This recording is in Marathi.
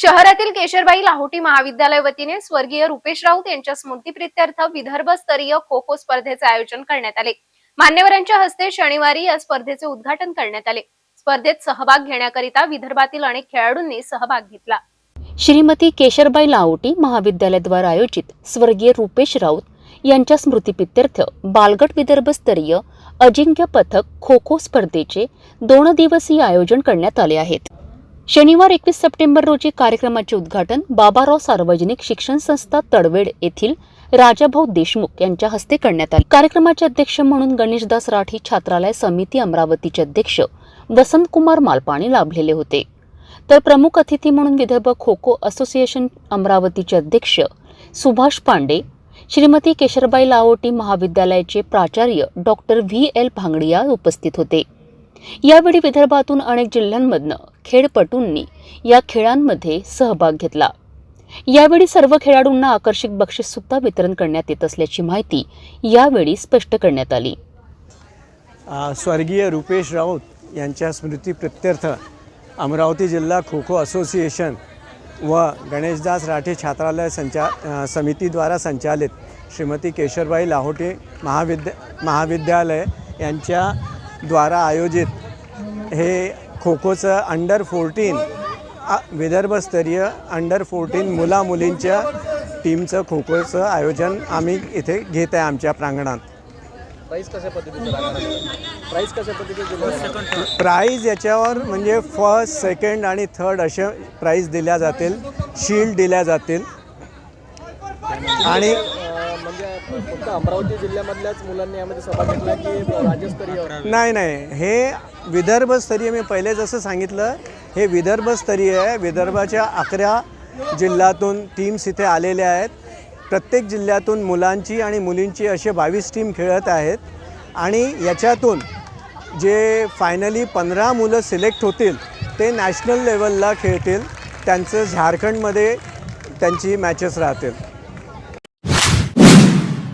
शहरातील केशरबाई लाहोटी महाविद्यालय वतीने स्वर्गीय रुपेश राऊत यांच्या स्मृतीप्रित्यर्थ विदर्भ स्तरीय खो खो स्पर्धेचे आयोजन करण्यात आले. मान्यवरांच्या हस्ते शनिवारी या स्पर्धेचे उद्घाटन करण्यात आले. स्पर्धेत सहभाग घेण्याकरिता विदर्भातील अनेक खेळाडूंनी सहभाग घेतला. श्रीमती केशरबाई लाहोटी महाविद्यालयाद्वारा आयोजित स्वर्गीय रुपेश राऊत यांच्या स्मृतीप्रित्यर्थ बालगट विदर्भ स्तरीय अजिंक्य पथक खो खो स्पर्धेचे दोन दिवसीय आयोजन करण्यात आले आहेत. शनिवार एकवीस सप्टेंबर रोजी कार्यक्रमाचे उद्घाटन बाबाराव सार्वजनिक शिक्षण संस्था तडवेड येथील राजाभाऊ देशमुख यांच्या हस्ते करण्यात आले. कार्यक्रमाचे अध्यक्ष म्हणून गणेशदास राठी छात्रालय समिती अमरावतीचे अध्यक्ष वसंतकुमार मालपाणी लाभलेले होते. तर प्रमुख अतिथी म्हणून विदर्भ खो खो असोसिएशन अमरावतीचे अध्यक्ष सुभाष पांडे श्रीमती केशरबाई लाहोटी महाविद्यालयाचे प्राचार्य डॉक्टर व्ही एल भांगडिया उपस्थित होते. यावेळी विदर्भातून अनेक जिल्ह्यांमधनं खेळपटूंनी या खेळांमध्ये सहभाग घेतला. यावेळी सर्व खेळाडूंना आकर्षक बक्षीस सुद्धा वितरण करण्यात येत असल्याची माहिती यावेळी स्पष्ट करण्यात आली. स्वर्गीय रुपेश राऊत यांच्या स्मृती प्रत्यर्थ अमरावती जिल्हा खो खो असोसिएशन व गणेशदास राठे छात्रालय संचा समितीद्वारा संचालित श्रीमती केशरबाई लाहोटे महाविद्या महाविद्यालय यांच्याद्वारा आयोजित हे खो खोचं अंडर फोर्टीन विदर्भस्तरीय अंडर फोर्टीन मुला मुलींच्या टीमचं खो खोचं आयोजन आम्ही इथे घेत आहे आमच्या प्रांगणात. प्राईस कशा पद्धतीचं प्राईज याच्यावर म्हणजे फर्स्ट सेकंड आणि थर्ड असे प्राईज दिल्या जातील शील्ड दिल्या जातील. आणि म्हणजे फक्त अमरावती जिल्ह्यामधल्याच मुलांनी यामध्ये सहभाग घेतला की राज्यस्तरीय? नाही नाही. हे विदर्भस्तरीय मी पहिले जसं सांगितलं हे विदर्भस्तरीय आहे विदर्भाच्या अकरा जिल्ह्यातून टीम्स इथे आलेल्या आहेत. प्रत्येक जिल्ह्यातून मुलांची आणि मुलींची असे बावीस टीम खेळत आहेत. आणि याच्यातून जे फायनली पंधरा मुलं सिलेक्ट होतील ते नॅशनल लेवलला खेळतील. त्यांचं झारखंडमध्ये त्यांची मॅचेस राहतील.